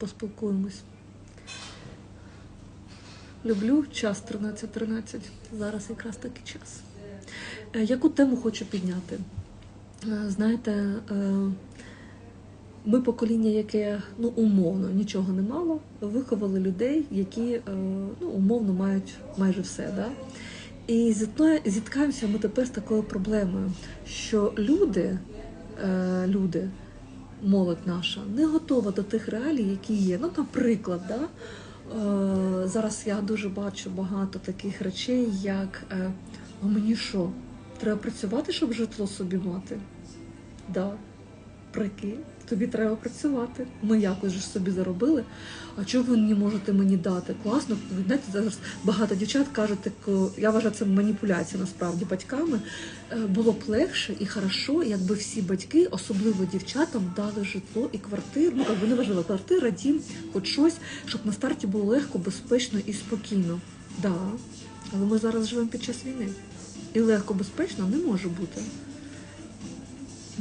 Поспілкуємось. Люблю час 13.13. Зараз якраз такий час. Е, Яку тему хочу підняти? Е, Знаєте, е, ми покоління, яке ну, умовно нічого не мало, виховали людей, які ну, умовно мають майже все. Да? І зіткаємося ми тепер з такою проблемою, що люди, люди, молодь наша, не готова до тих реалій, які є. Ну, наприклад, да? е, зараз я дуже бачу багато таких речей, як е, а мені що? Треба працювати, щоб житло собі мати? Да. Прикинь, тобі треба працювати. Ми якось ж собі заробили. А чого ви не можете мені дати? Класно, ви знаєте, зараз багато дівчат кажуть, таку, я вважаю, це маніпуляція насправді батьками. Е, Було б легше і хорошо, якби всі батьки, особливо дівчатам, дали житло і квартиру. Ну, якби не важливо, квартира, дім, хоч щось, щоб на старті було легко, безпечно і спокійно. Да. Але ми зараз живемо під час війни. І легко, безпечно не може бути.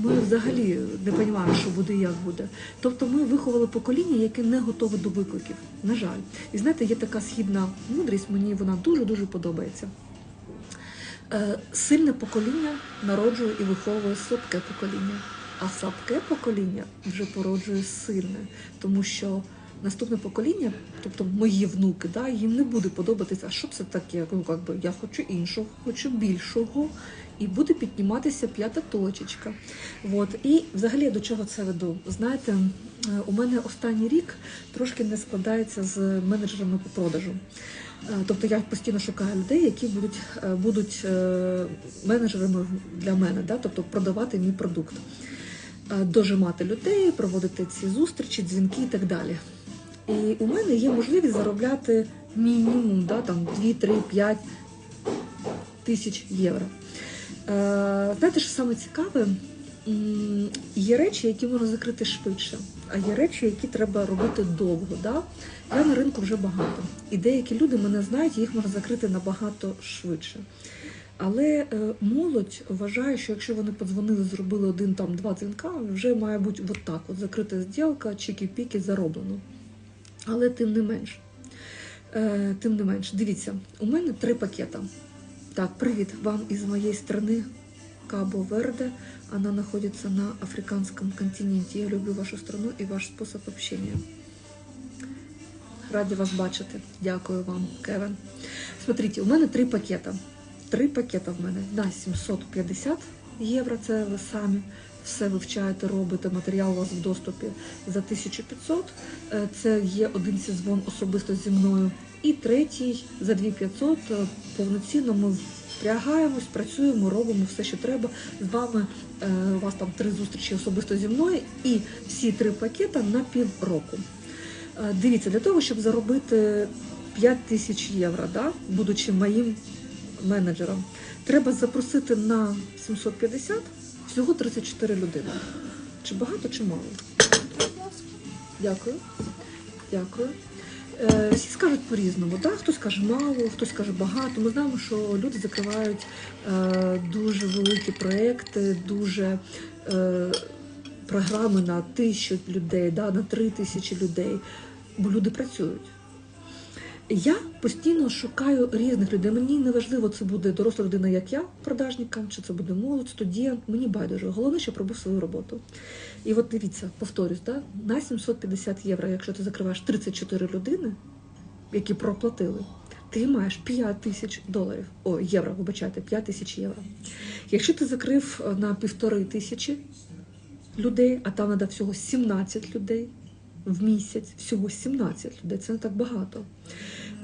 Ми взагалі не розуміємо, що буде і як буде. Тобто ми виховали покоління, яке не готове до викликів. На жаль. І знаєте, є така східна мудрість, мені вона дуже-дуже подобається. Е, Сильне покоління народжує і виховує слабке покоління, а слабке покоління вже породжує сильне, тому що наступне покоління, тобто мої внуки, да, їм не буде подобатися, а що це таке? Ну, як би, я хочу іншого, хочу більшого, і буде підніматися п'ята точечка. От. І взагалі я до чого це веду? Знаєте, е, у мене останній рік трошки не складається з менеджерами по продажу. Е, Тобто я постійно шукаю людей, які будуть, е, будуть менеджерами для мене, да? тобто продавати мій продукт, дожимати людей, проводити ці зустрічі, дзвінки і так далі. І у мене є можливість заробляти мінімум да, там 2, 3, 5 тисяч євро. Е, Знаєте, що саме цікаве? Є речі, які можна закрити швидше, а є речі, які треба робити довго. Да? Я на ринку вже багато. І деякі люди мене знають, їх можна закрити набагато швидше. Але е, молодь вважає, що якщо вони подзвонили, зробили один там два дзвінка, вже має бути от так: от закрита зділка, чікі-піки зароблено. Але тим не менш, е, тим не менш, дивіться, у мене три пакета. Так, привіт вам из моей страны Кабо Верде. Она находится на африканском континенте. Я люблю вашу страну и ваш способ общения. Раді вас бачити. Дякую вам, Кевен. Смотрите, у мене три пакета. Три пакета в мене на 750 євро. Це ви самі все вивчаєте, робите. Матеріал у вас в доступі за 1500. Е, Це є один сезон особисто зі мною. І третій за 2500 е, повноцінно ми впрягаємось, працюємо, робимо все, що треба. З вами е, у вас там три зустрічі особисто зі мною, і всі три пакета на півроку. Дивіться, для того, щоб заробити 5 тисяч євро, да, будучи моїм менеджером, треба запросити на 750 всього 34 людини. Чи багато, чи мало? Дякую. Дякую. Е, Всі скажуть по-різному. Да? Хтось каже мало, хтось каже багато. Ми знаємо, що люди закривають е, дуже великі проекти, дуже е, програми на тисячу людей, да? на три тисячі людей, бо люди працюють. Я постійно шукаю різних людей. Мені не важливо, це буде доросла людина, як я, продажника, чи це буде молодь, студент. Мені байдуже. Головне, щоб робив свою роботу. І от дивіться, повторюсь, да? на 750 євро, якщо ти закриваєш 34 людини, які проплатили, ти маєш 5 тисяч доларів. О, євро, вибачайте, 5 тисяч євро. Якщо ти закрив е, на півтори тисячі людей, а там треба всього 17 людей в місяць, всього 17 людей, це не так багато.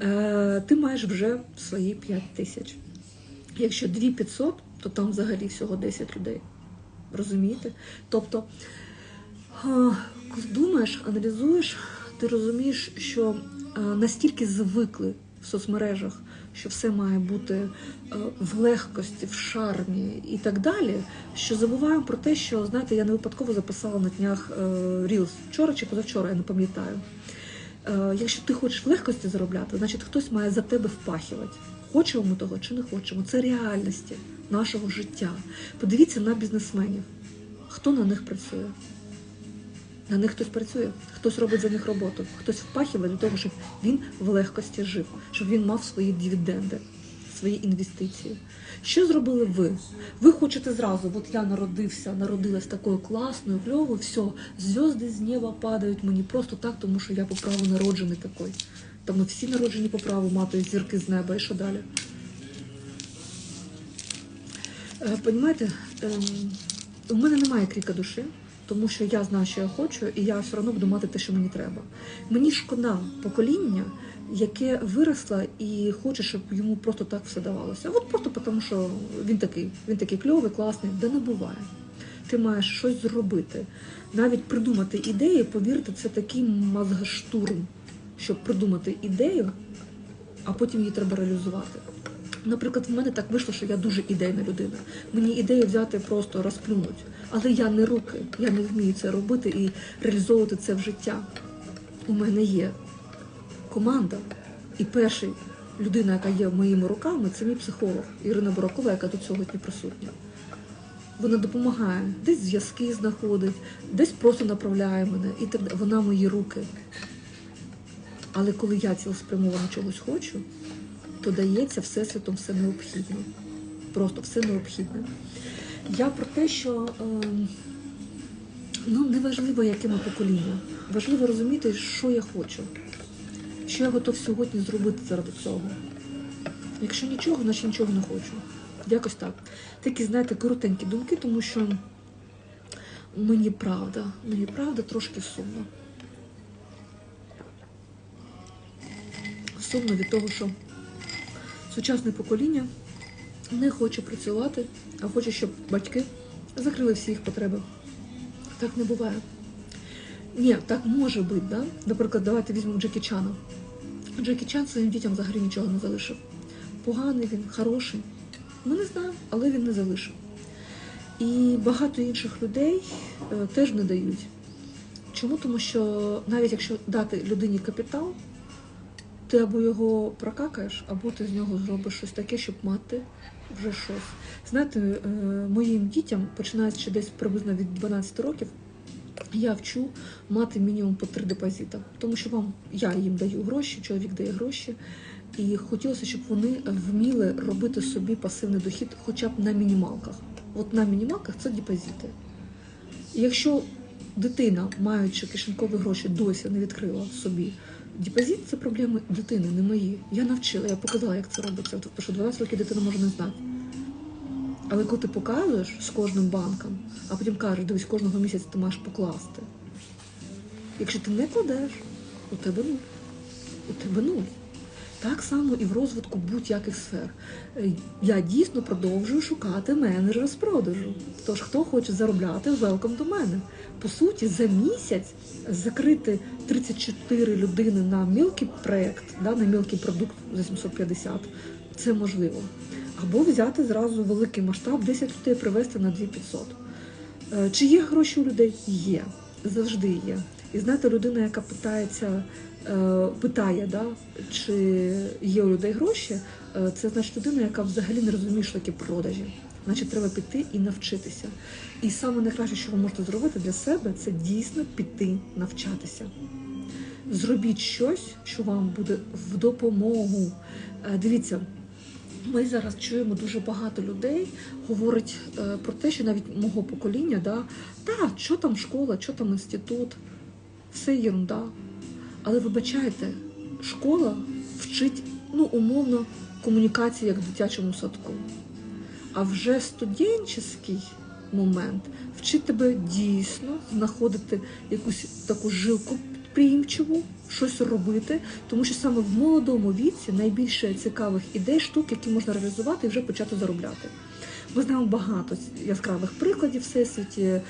Е, ти маєш вже свої 5 тисяч. Якщо 2500, то там взагалі всього 10 людей. Розумієте? Тобто, коли думаєш, аналізуєш, ти розумієш, що настільки звикли в соцмережах, що все має бути е, в легкості, в шармі і так далі, що забуваємо про те, що знаєте, я не випадково записала на днях Рілс вчора чи позавчора, я не пам'ятаю. Е, Якщо ти хочеш в легкості заробляти, значить хтось має за тебе впахувати. Хочемо ми того чи не хочемо. Це реальності нашого життя. Подивіться на бізнесменів. Хто на них працює? На них хтось працює, хтось робить за них роботу, хтось впахиває для того, щоб він в легкості жив, щоб він мав свої дивіденди, свої інвестиції. Що зробили ви? Ви хочете зразу, от я народився, народилась такою класною, кльовою, все, зв'язки з неба падають мені просто так, тому що я по праву народжений такий. Та ми всі народжені по праву матою зірки з неба, і що далі? Е, Понімаєте, ем, у мене немає кріка душі, тому що я знаю, що я хочу, і я все одно буду мати те, що мені треба. Мені шкода покоління, яке виросло і хоче, щоб йому просто так все давалося. От просто тому, що він такий, він такий кльовий, класний, де не буває. Ти маєш щось зробити. Навіть придумати ідеї, повірте, це такий мозгоштурм, щоб придумати ідею, а потім її треба реалізувати. Наприклад, в мене так вийшло, що я дуже ідейна людина. Мені ідею взяти просто розплюнуть. Але я не руки, я не вмію це робити і реалізовувати це в життя. У мене є команда, і перша людина, яка є моїми руками, це мій психолог Ірина Буракова, яка тут сьогодні присутня. Вона допомагає, десь зв'язки знаходить, десь просто направляє мене. І вона мої руки. Але коли я цілеспрямовано чогось хочу, то дається всесвітом все необхідне. Просто все необхідне. Я про те, що е, ну, не важливо, яке ми покоління. Важливо розуміти, що я хочу, що я готов сьогодні зробити заради цього. Якщо нічого, значить нічого не хочу. Якось так. Такі, знаєте, коротенькі думки, тому що мені правда, мені правда трошки сумно. Сумно від того, що сучасне покоління не хоче працювати, а хоче, щоб батьки закрили всі їх потреби. Так не буває. Ні, так може бути, да? Наприклад, давайте візьмемо Джекі Чана. Джекі Чан своїм дітям взагалі нічого не залишив. Поганий він, хороший. Ми не знаємо, але він не залишив. І багато інших людей е, теж не дають. Чому? Тому що навіть якщо дати людині капітал, ти або його прокакаєш, або ти з нього зробиш щось таке, щоб мати вже щось. Знаєте, е, моїм дітям, починаючи десь приблизно від 12 років, я вчу мати мінімум по три депозита. Тому що вам я їм даю гроші, чоловік дає гроші. І хотілося, щоб вони вміли робити собі пасивний дохід хоча б на мінімалках. От на мінімалках це депозити. Якщо дитина, маючи кишенькові гроші, досі не відкрила собі депозит, це проблеми дитини, не мої. Я навчила, я показала, як це робиться. Тому що 12 років дитина може не знати. Але коли ти показуєш з кожним банком, а потім кажеш, дивись, кожного місяця ти маєш покласти. Якщо ти не кладеш, у тебе нуль. У тебе нуль. Так само і в розвитку будь-яких сфер. Е, Я дійсно продовжую шукати менеджера з продажу. Тож, хто хоче заробляти, велком до мене. По суті, за місяць закрити 34 людини на мілкий проєкт, да, на мілкий продукт за 750 це можливо. Або взяти зразу великий масштаб, 10 людей привезти на 2500. Е, Чи є гроші у людей? Є. Завжди є. І знаєте, людина, яка питається, питає, да, чи є у людей гроші, е, це значить людина, яка взагалі не розуміє, що продажі. Значить, треба піти і навчитися. І саме найкраще, що ви можете зробити для себе, це дійсно піти навчатися. Зробіть щось, що вам буде в допомогу. Е, Дивіться, ми зараз чуємо дуже багато людей говорить е, про те, що навіть мого покоління, да, та що там школа, що там інститут, все єрунда. Але вибачайте, школа вчить ну, умовно комунікації як в дитячому садку. А вже студенческий момент вчить тебе дійсно знаходити якусь таку жилку підприємчиву, щось робити, тому що саме в молодому віці найбільше цікавих ідей, штук, які можна реалізувати і вже почати заробляти. Ми знаємо багато яскравих прикладів всесвіті. Е,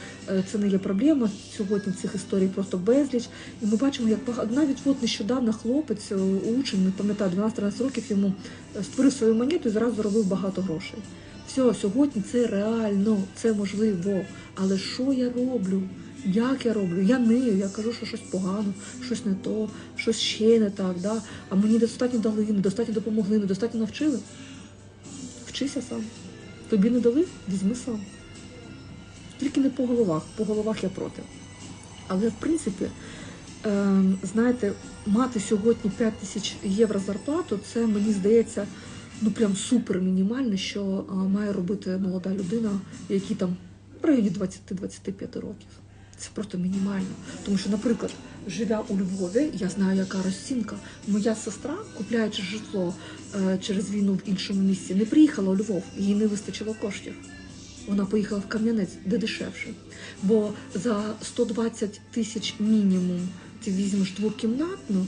Це не є проблема. Сьогодні цих історій просто безліч. І ми бачимо, як багато навіть от нещодавно хлопець, е, учень, не пам'ятаю, 12-13 років йому е, створив свою монету і зразу заробив багато грошей. Все, сьогодні це реально, це можливо. Але що я роблю? Як я роблю? Я нию, я кажу, що щось погано, щось не то, щось ще не так. Да? А мені недостатньо дали, недостатньо допомогли, недостатньо навчили. Вчися сам. Тобі не дали, візьми сам. Тільки не по головах. По головах я проти. Але в принципі, е, знаєте, мати сьогодні 5 тисяч євро зарплату, це мені здається, ну прям супер мінімальне, що е, має робити молода людина, якій там в районі 20-25 років. Це просто мінімально. Тому що, наприклад, живя у Львові, я знаю, яка розцінка. Моя сестра, купляючи житло е, через війну в іншому місці, не приїхала у Львов, їй не вистачило коштів. Вона поїхала в Кам'янець, де дешевше. Бо за 120 тисяч мінімум ти візьмеш двокімнатну,